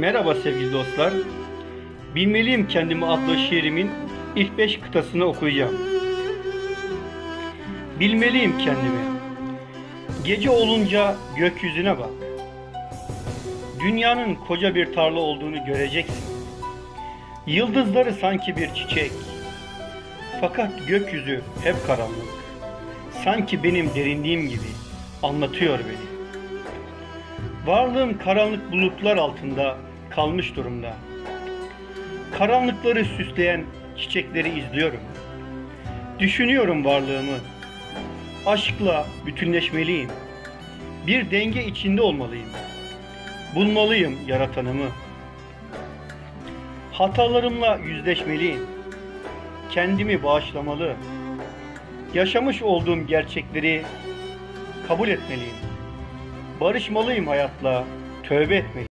Merhaba sevgili dostlar. Bilmeliyim kendimi adlı şiirimin ilk beş kıtasını okuyacağım. Bilmeliyim kendimi. Gece olunca gökyüzüne bak. Dünyanın koca bir tarla olduğunu göreceksin. Yıldızları sanki bir çiçek. Fakat gökyüzü hep karanlık. Sanki benim derinliğim gibi anlatıyor beni. Varlığım karanlık bulutlar altında kalmış durumda. Karanlıkları süsleyen çiçekleri izliyorum. Düşünüyorum varlığımı. Aşkla bütünleşmeliyim. Bir denge içinde olmalıyım. Bulmalıyım yaratanımı. Hatalarımla yüzleşmeliyim. Kendimi bağışlamalı. Yaşamış olduğum gerçekleri kabul etmeliyim. Barışmalıyım hayatla, tövbe etmeliyim.